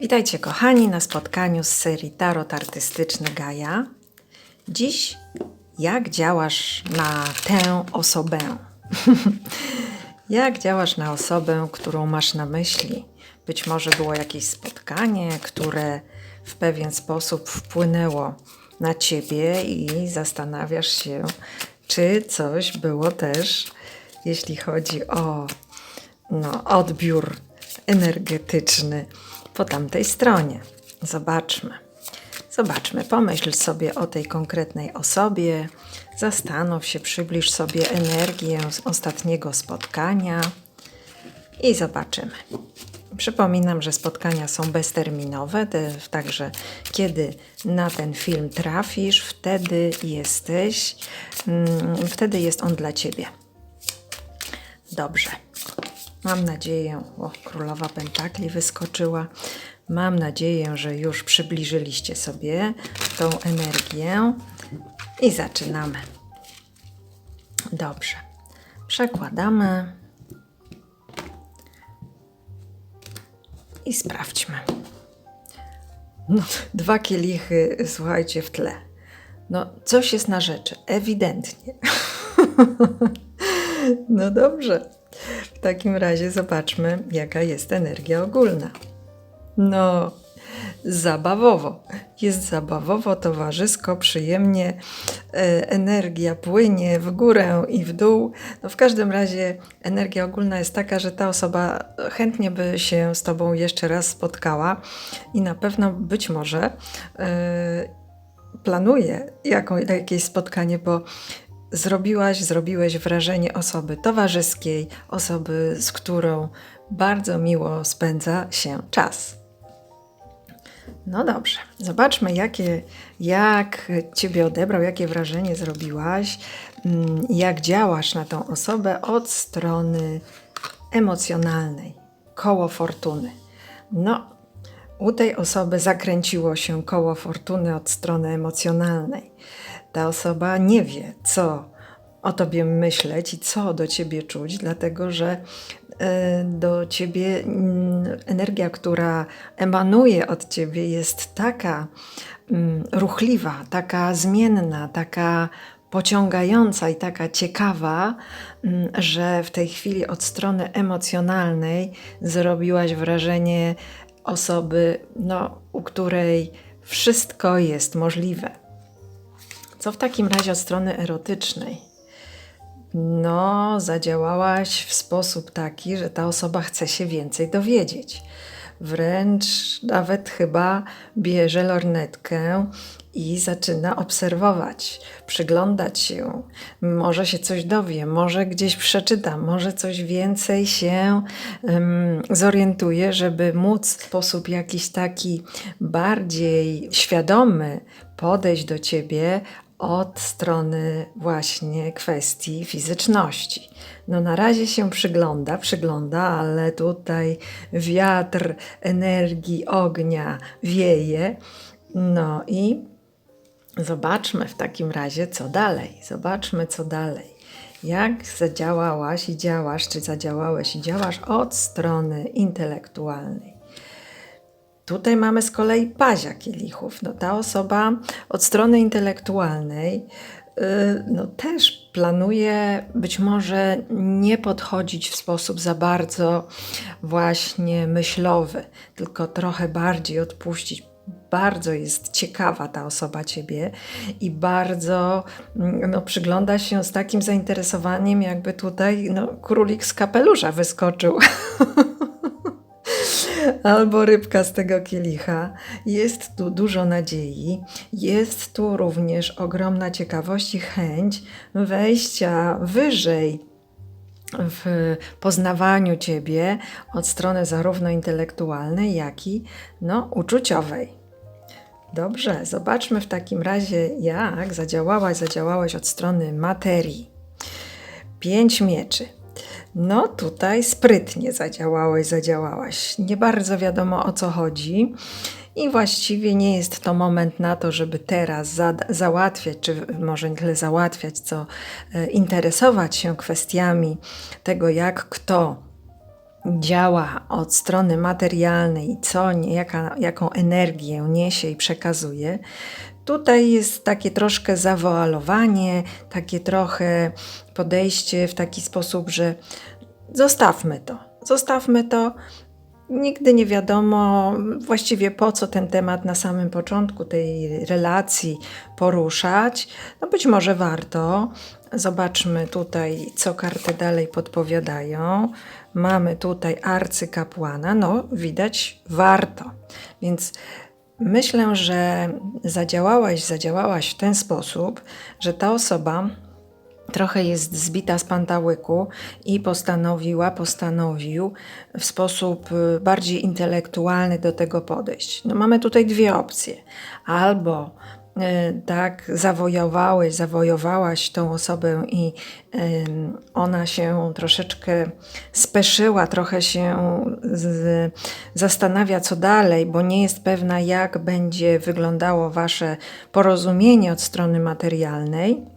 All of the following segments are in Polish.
Witajcie kochani na spotkaniu z serii Tarot Artystyczny Gaja. Dziś jak działasz na tę osobę? jak działasz na osobę, którą masz na myśli? Być może było jakieś spotkanie, które w pewien sposób wpłynęło na ciebie i zastanawiasz się, czy coś było też, jeśli chodzi o no, odbiór energetyczny po tamtej stronie. Zobaczmy. Zobaczmy, pomyśl sobie o tej konkretnej osobie, zastanów się, przybliż sobie energię z ostatniego spotkania i zobaczymy. Przypominam, że spotkania są bezterminowe, te- także kiedy na ten film trafisz, wtedy jesteś, mm, wtedy jest on dla ciebie. Dobrze. Mam nadzieję, o, królowa pentakli wyskoczyła. Mam nadzieję, że już przybliżyliście sobie tą energię i zaczynamy. Dobrze. Przekładamy i sprawdźmy. No, dwa kielichy, słuchajcie, w tle. No, coś jest na rzeczy, ewidentnie. No dobrze. Takim razie zobaczmy, jaka jest energia ogólna. No, zabawowo. Jest zabawowo, towarzysko, przyjemnie. E, energia płynie w górę i w dół. No, w każdym razie energia ogólna jest taka, że ta osoba chętnie by się z Tobą jeszcze raz spotkała i na pewno być może e, planuje jaką, jakieś spotkanie, bo zrobiłaś, zrobiłeś wrażenie osoby towarzyskiej, osoby, z którą bardzo miło spędza się czas. No dobrze, zobaczmy, jakie, jak Ciebie odebrał, jakie wrażenie zrobiłaś, mm, jak działasz na tą osobę od strony emocjonalnej, koło fortuny. No, u tej osoby zakręciło się koło fortuny od strony emocjonalnej. Ta osoba nie wie, co o tobie myśleć i co do ciebie czuć, dlatego że e, do ciebie mm, energia, która emanuje od ciebie, jest taka mm, ruchliwa, taka zmienna, taka pociągająca i taka ciekawa, mm, że w tej chwili od strony emocjonalnej zrobiłaś wrażenie osoby, no, u której wszystko jest możliwe. Co w takim razie od strony erotycznej? No, zadziałałaś w sposób taki, że ta osoba chce się więcej dowiedzieć. Wręcz nawet chyba bierze lornetkę i zaczyna obserwować, przyglądać się. Może się coś dowie, może gdzieś przeczyta, może coś więcej się em, zorientuje, żeby móc w sposób jakiś taki bardziej świadomy podejść do ciebie od strony właśnie kwestii fizyczności. No na razie się przygląda, przygląda, ale tutaj wiatr energii ognia wieje. No i zobaczmy w takim razie, co dalej. Zobaczmy, co dalej. Jak zadziałałaś i działasz, czy zadziałałeś i działasz od strony intelektualnej. Tutaj mamy z kolei pazia kielichów. No, ta osoba od strony intelektualnej yy, no, też planuje być może nie podchodzić w sposób za bardzo właśnie myślowy, tylko trochę bardziej odpuścić. Bardzo jest ciekawa ta osoba ciebie i bardzo mm, no, przygląda się z takim zainteresowaniem, jakby tutaj no, królik z kapelusza wyskoczył. albo rybka z tego kielicha. Jest tu dużo nadziei, jest tu również ogromna ciekawość i chęć wejścia wyżej w poznawaniu Ciebie od strony zarówno intelektualnej, jak i no, uczuciowej. Dobrze, zobaczmy w takim razie, jak zadziałałaś, zadziałałeś od strony materii. Pięć mieczy. No tutaj sprytnie zadziałałeś, zadziałałaś. Nie bardzo wiadomo o co chodzi. I właściwie nie jest to moment na to, żeby teraz za załatwiać, czy może nie tyle załatwiać, co e, interesować się kwestiami tego, jak kto działa od strony materialnej, co nie, jaka, jaką energię niesie i przekazuje, tutaj jest takie troszkę zawoalowanie, takie trochę podejście w taki sposób, że zostawmy to, zostawmy to. Nigdy nie wiadomo właściwie po co ten temat na samym początku tej relacji poruszać. No być może warto. Zobaczmy tutaj, co karty dalej podpowiadają. Mamy tutaj arcykapłana. No, widać, warto. Więc myślę, że zadziałałaś, zadziałałaś w ten sposób, że ta osoba trochę jest zbita z pantałyku i postanowiła, postanowił w sposób y, bardziej intelektualny do tego podejść. No mamy tutaj dwie opcje. Albo tak zawojowałeś, zawojowałaś tą osobę i ona się troszeczkę speszyła, trochę się z, zastanawia co dalej, bo nie jest pewna jak będzie wyglądało wasze porozumienie od strony materialnej.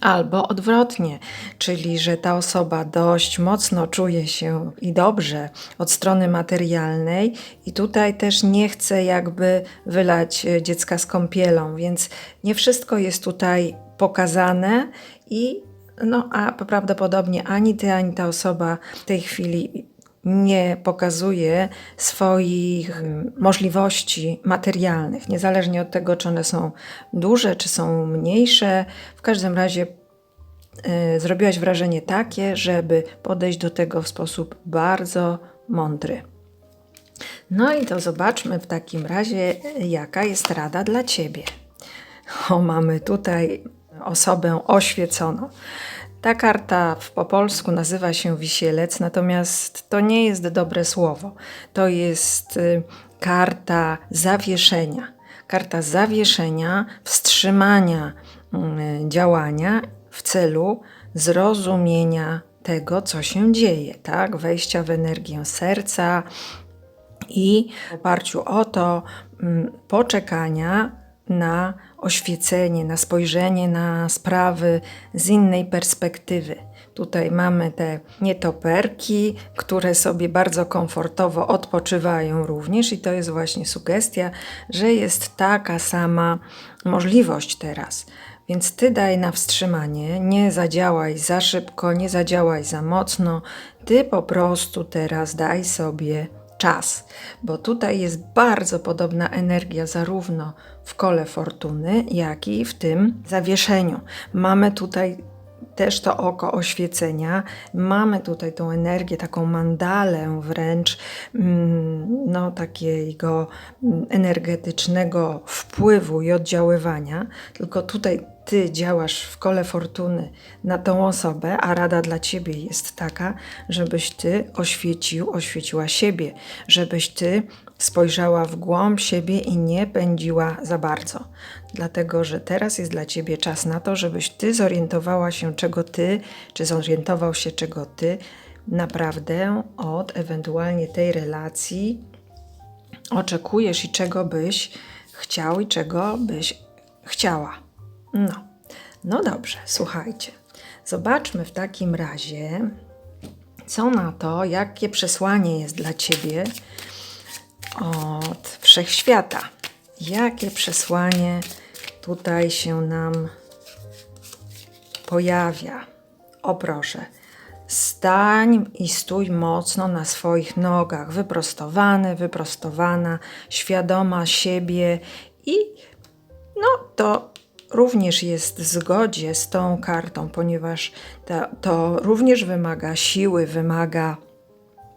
Albo odwrotnie, czyli że ta osoba dość mocno czuje się i dobrze od strony materialnej, i tutaj też nie chce jakby wylać e, dziecka z kąpielą, więc nie wszystko jest tutaj pokazane i no, a prawdopodobnie ani ty, ani ta osoba w tej chwili nie pokazuje swoich mm, możliwości materialnych, niezależnie od tego, czy one są duże, czy są mniejsze. W każdym razie y, zrobiłaś wrażenie takie, żeby podejść do tego w sposób bardzo mądry. No i to zobaczmy w takim razie, jaka jest rada dla ciebie. O, mamy tutaj osobę oświeconą. Ta karta po polsku nazywa się wisielec, natomiast to nie jest dobre słowo. To jest y, karta zawieszenia. Karta zawieszenia, wstrzymania y, działania w celu zrozumienia tego, co się dzieje, tak? Wejścia w energię serca i w oparciu o to mm, poczekania na oświecenie, na spojrzenie na sprawy z innej perspektywy. Tutaj mamy te nietoperki, które sobie bardzo komfortowo odpoczywają również, i to jest właśnie sugestia, że jest taka sama możliwość teraz. Więc ty daj na wstrzymanie, nie zadziałaj za szybko, nie zadziałaj za mocno, ty po prostu teraz daj sobie czas, bo tutaj jest bardzo podobna energia zarówno w kole fortuny, jak i w tym zawieszeniu. Mamy tutaj też to oko oświecenia, mamy tutaj tą energię, taką mandalę wręcz, mm, no takiego energetycznego wpływu i oddziaływania, tylko tutaj ty działasz w kole fortuny na tą osobę, a rada dla ciebie jest taka, żebyś ty oświecił, oświeciła siebie, żebyś ty spojrzała w głąb siebie i nie pędziła za bardzo. Dlatego, że teraz jest dla ciebie czas na to, żebyś ty zorientowała się, czego ty, czy zorientował się, czego ty naprawdę od ewentualnie tej relacji oczekujesz i czego byś chciał i czego byś chciała. No, no dobrze, słuchajcie. Zobaczmy w takim razie, co na to, jakie przesłanie jest dla ciebie od wszechświata. Jakie przesłanie tutaj się nam pojawia? O proszę, stań i stój mocno na swoich nogach, wyprostowany, wyprostowana, świadoma siebie. I no to również jest w zgodzie z tą kartą, ponieważ to, to również wymaga siły, wymaga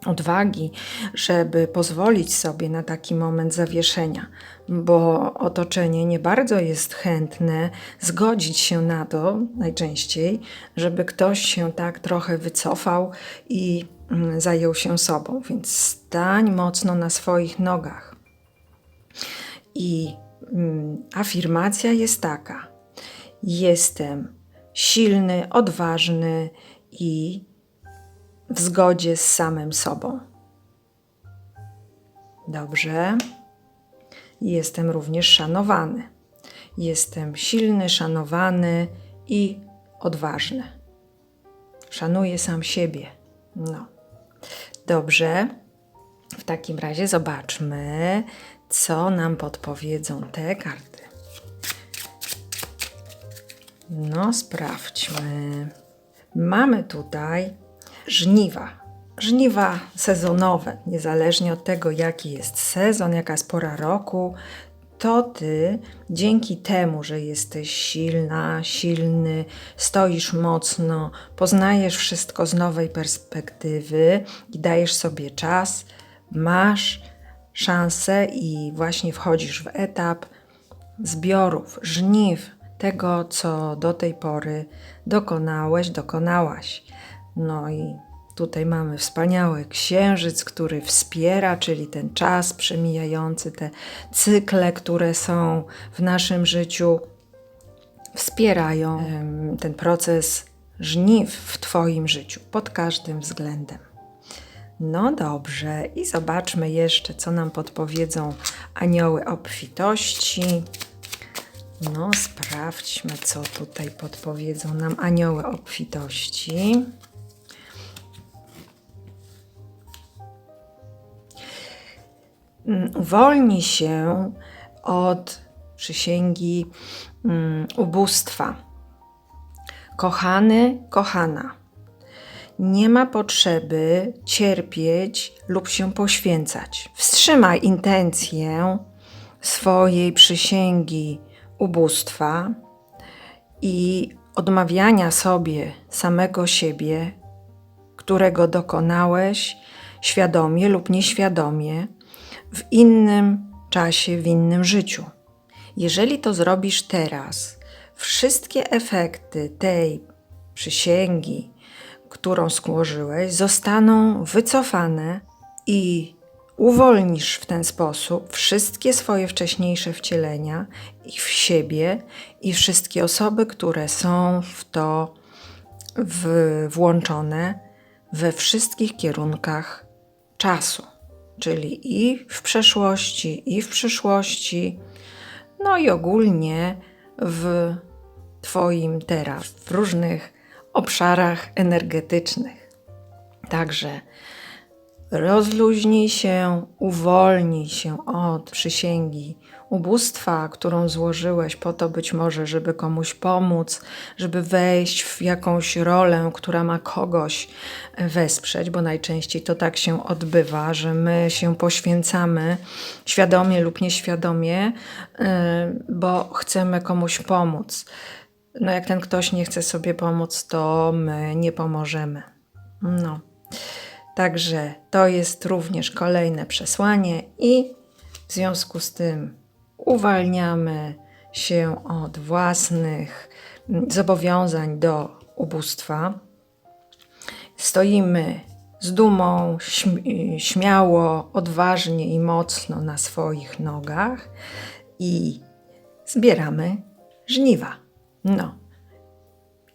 odwagi, żeby pozwolić sobie na taki moment zawieszenia, bo otoczenie nie bardzo jest chętne zgodzić się na to najczęściej, żeby ktoś się tak trochę wycofał i mm, zajął się sobą. Więc stań mocno na swoich nogach. I Mm, afirmacja jest taka: Jestem silny, odważny i w zgodzie z samym sobą. Dobrze. Jestem również szanowany. Jestem silny, szanowany i odważny. Szanuję sam siebie. No. Dobrze. W takim razie zobaczmy, co nam podpowiedzą te karty. No, sprawdźmy. Mamy tutaj żniwa. Żniwa sezonowe, niezależnie od tego, jaki jest sezon, jaka jest pora roku, to ty dzięki temu, że jesteś silna, silny, stoisz mocno, poznajesz wszystko z nowej perspektywy i dajesz sobie czas, masz szansę i właśnie wchodzisz w etap zbiorów, żniw, tego, co do tej pory dokonałeś, dokonałaś. No i tutaj mamy wspaniały księżyc, który wspiera, czyli ten czas przemijający, te cykle, które są w naszym życiu, wspierają ten proces żniw w Twoim życiu pod każdym względem. No dobrze, i zobaczmy jeszcze, co nam podpowiedzą anioły obfitości. No, sprawdźmy, co tutaj podpowiedzą nam anioły obfitości. Mm, Uwolnij się od przysięgi mm, ubóstwa. Kochany, kochana, nie ma potrzeby cierpieć lub się poświęcać. Wstrzymaj intencję swojej przysięgi ubóstwa i odmawiania sobie samego siebie, którego dokonałeś świadomie lub nieświadomie w innym czasie, w innym życiu. Jeżeli to zrobisz teraz, wszystkie efekty tej przysięgi, którą skłożyłeś, zostaną wycofane i uwolnisz w ten sposób wszystkie swoje wcześniejsze wcielenia i w siebie i wszystkie osoby, które są w to w, włączone we wszystkich kierunkach czasu, czyli i w przeszłości, i w przyszłości, no i ogólnie w Twoim teraz, w różnych obszarach energetycznych. Także rozluźnij się, uwolnij się od przysięgi ubóstwa, którą złożyłeś po to być może, żeby komuś pomóc, żeby wejść w jakąś rolę, która ma kogoś wesprzeć, bo najczęściej to tak się odbywa, że my się poświęcamy świadomie lub nieświadomie, yy, bo chcemy komuś pomóc. No jak ten ktoś nie chce sobie pomóc, to my nie pomożemy. No. Także to jest również kolejne przesłanie i w związku z tym uwalniamy się od własnych mm, zobowiązań do ubóstwa. Stoimy z dumą, śm- śmiało, odważnie i mocno na swoich nogach i zbieramy żniwa. No.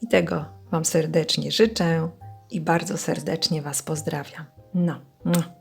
I tego Wam serdecznie życzę i bardzo serdecznie Was pozdrawiam. No.